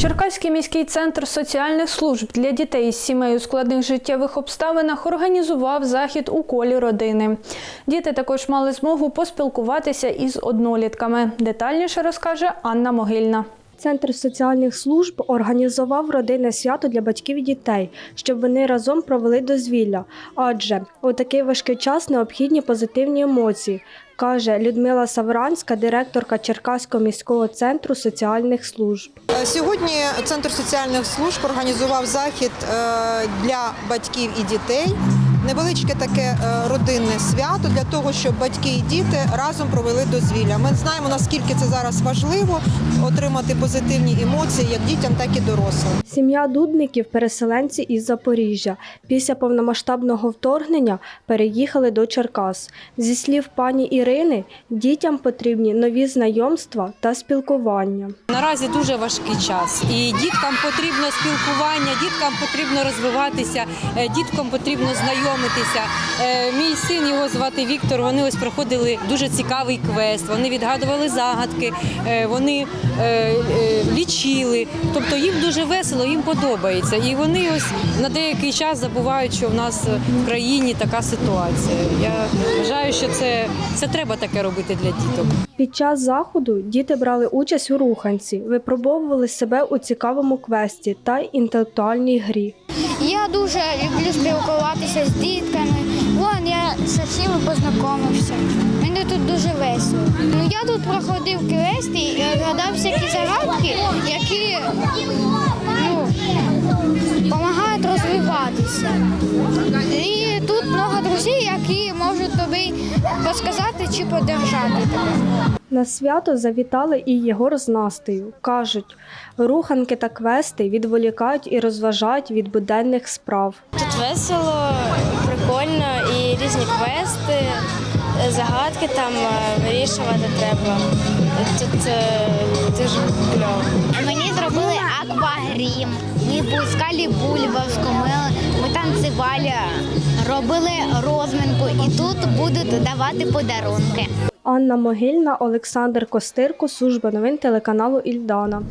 Черкаський міський центр соціальних служб для дітей із сімей у складних життєвих обставинах організував захід у колі родини. Діти також мали змогу поспілкуватися із однолітками. Детальніше розкаже Анна Могильна. Центр соціальних служб організував родинне свято для батьків і дітей, щоб вони разом провели дозвілля. Адже у такий важкий час необхідні позитивні емоції, каже Людмила Савранська, директорка Черкаського міського центру соціальних служб. Е, Сьогодні Центр соціальних служб організував захід е, для батьків і дітей. Невеличке таке е, родинне свято для того, щоб батьки і діти разом провели дозвілля. Ми знаємо, наскільки це зараз важливо отримати позитивні емоції як дітям, так і дорослим. Сім'я Дудників, переселенці із Запоріжжя, після повномасштабного вторгнення переїхали до Черкас. Зі слів пані Ірини, дітям потрібні нові знайомства та спілкування. Наразі дуже важкий час, і діткам потрібно спілкування, діткам потрібно розвиватися, е, діткам потрібно знайомитися. Е, Мій син його звати Віктор. Вони ось проходили дуже цікавий квест. Вони відгадували загадки, е, вони е, лічили. Тобто їм дуже весело, їм подобається. І вони ось на деякий час забувають, що в нас в країні така ситуація. Я вважаю, що це, це треба таке робити для діток. Під час заходу діти брали участь у руханці, випробовували себе у цікавому квесті та інтелектуальній грі. Я дуже люблю спілкуватися з дітками. Вон я зі всіми познайомився. Мені тут дуже весело. Ну я тут проходив квести і розгадав всякі загадки, які ну, допомагають розвиватися. І тут багато друзів, які тобі підказати чи подержати. На свято завітали і Єгор з Настею. Кажуть, руханки та квести відволікають і розважають від буденних справ. Тут весело, прикольно і різні квести, е, загадки там е, вирішувати треба. Тут е, дуже кльово. Мені зробили аквагрім. Ми пускали бульбашку, ми, ми танцювали, робили розминку і тут будуть давати подарунки. Анна Могильна, Олександр Костирко, служба новин телеканалу Ільдана.